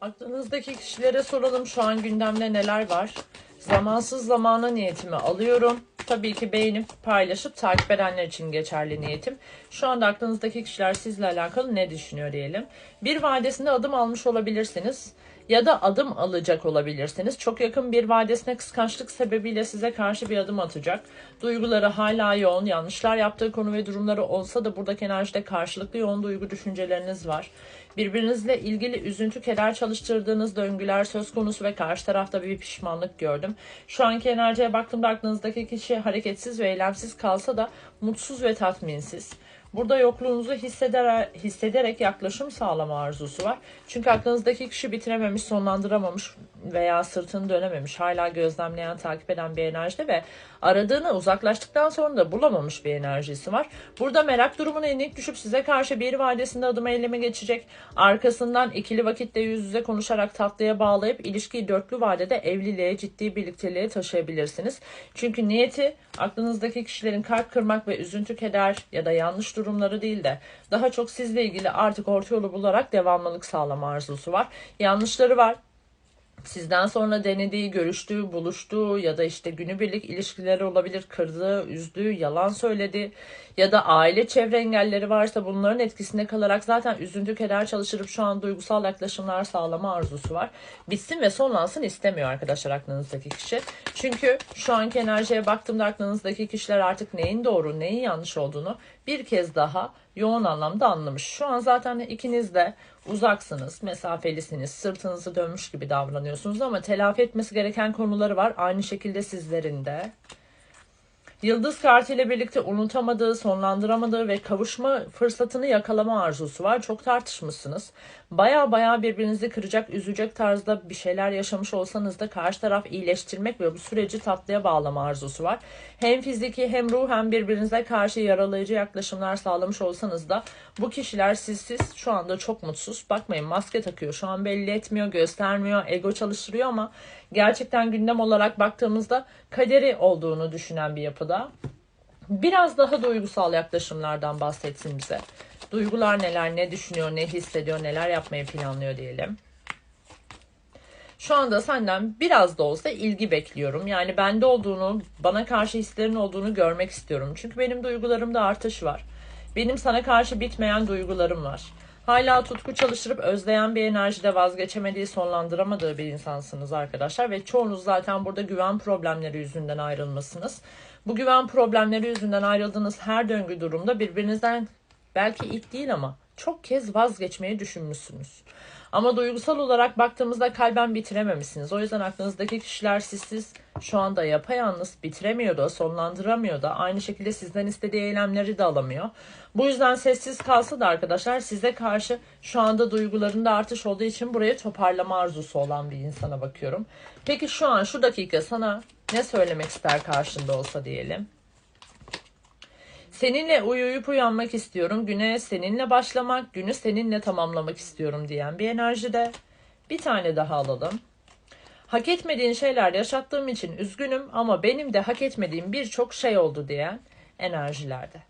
Aklınızdaki kişilere soralım şu an gündemde neler var. Zamansız zamana niyetimi alıyorum. Tabii ki beğenip paylaşıp takip edenler için geçerli niyetim. Şu anda aklınızdaki kişiler sizle alakalı ne düşünüyor diyelim. Bir vadesinde adım almış olabilirsiniz ya da adım alacak olabilirsiniz. Çok yakın bir vadesine kıskançlık sebebiyle size karşı bir adım atacak. Duyguları hala yoğun, yanlışlar yaptığı konu ve durumları olsa da buradaki enerjide karşılıklı yoğun duygu düşünceleriniz var. Birbirinizle ilgili üzüntü, keder çalıştırdığınız döngüler söz konusu ve karşı tarafta bir pişmanlık gördüm. Şu anki enerjiye baktığımda aklınızdaki kişi hareketsiz ve eylemsiz kalsa da mutsuz ve tatminsiz. Burada yokluğunuzu hisseder, hissederek yaklaşım sağlama arzusu var. Çünkü aklınızdaki kişi bitirememiş, sonlandıramamış veya sırtını dönememiş. Hala gözlemleyen, takip eden bir enerjide ve aradığını uzaklaştıktan sonra da bulamamış bir enerjisi var. Burada merak durumuna yenik düşüp size karşı bir vadesinde adım eyleme geçecek. Arkasından ikili vakitte yüz yüze konuşarak tatlıya bağlayıp ilişkiyi dörtlü vadede evliliğe, ciddi birlikteliğe taşıyabilirsiniz. Çünkü niyeti aklınızdaki kişilerin kalp kırmak ve üzüntü, keder ya da yanlış durumları değil de daha çok sizle ilgili artık orta yolu bularak devamlılık sağlama arzusu var. Yanlışları var. Sizden sonra denediği, görüştüğü, buluştuğu ya da işte günübirlik ilişkileri olabilir, kırdığı, üzdüğü, yalan söyledi ya da aile çevre engelleri varsa bunların etkisinde kalarak zaten üzüntü, keder çalıştırıp şu an duygusal yaklaşımlar sağlama arzusu var. Bitsin ve sonlansın istemiyor arkadaşlar aklınızdaki kişi. Çünkü şu anki enerjiye baktığımda aklınızdaki kişiler artık neyin doğru, neyin yanlış olduğunu bir kez daha yoğun anlamda anlamış. Şu an zaten ikiniz de uzaksınız, mesafelisiniz, sırtınızı dönmüş gibi davranıyorsunuz ama telafi etmesi gereken konuları var. Aynı şekilde sizlerin de. Yıldız kartı ile birlikte unutamadığı, sonlandıramadığı ve kavuşma fırsatını yakalama arzusu var. Çok tartışmışsınız. Baya baya birbirinizi kıracak, üzecek tarzda bir şeyler yaşamış olsanız da karşı taraf iyileştirmek ve bu süreci tatlıya bağlama arzusu var. Hem fiziki hem ruhen birbirinize karşı yaralayıcı yaklaşımlar sağlamış olsanız da bu kişiler sizsiz şu anda çok mutsuz. Bakmayın maske takıyor. Şu an belli etmiyor, göstermiyor, ego çalıştırıyor ama gerçekten gündem olarak baktığımızda kaderi olduğunu düşünen bir yapıda. Biraz daha duygusal yaklaşımlardan bahsetsin bize. Duygular neler, ne düşünüyor, ne hissediyor, neler yapmayı planlıyor diyelim. Şu anda senden biraz da olsa ilgi bekliyorum. Yani bende olduğunu, bana karşı hislerin olduğunu görmek istiyorum. Çünkü benim duygularımda artış var. Benim sana karşı bitmeyen duygularım var. Hala tutku çalıştırıp özleyen bir enerjide vazgeçemediği, sonlandıramadığı bir insansınız arkadaşlar. Ve çoğunuz zaten burada güven problemleri yüzünden ayrılmasınız. Bu güven problemleri yüzünden ayrıldığınız her döngü durumda birbirinizden belki ilk değil ama çok kez vazgeçmeyi düşünmüşsünüz. Ama duygusal olarak baktığımızda kalben bitirememişsiniz. O yüzden aklınızdaki kişiler sizsiz şu anda yapayalnız bitiremiyor da sonlandıramıyor da aynı şekilde sizden istediği eylemleri de alamıyor. Bu yüzden sessiz kalsa da arkadaşlar size karşı şu anda duygularında artış olduğu için buraya toparlama arzusu olan bir insana bakıyorum. Peki şu an şu dakika sana ne söylemek ister karşında olsa diyelim. Seninle uyuyup uyanmak istiyorum. Güne seninle başlamak, günü seninle tamamlamak istiyorum diyen bir enerjide. Bir tane daha alalım. Hak etmediğin şeyler yaşattığım için üzgünüm ama benim de hak etmediğim birçok şey oldu diyen enerjilerde.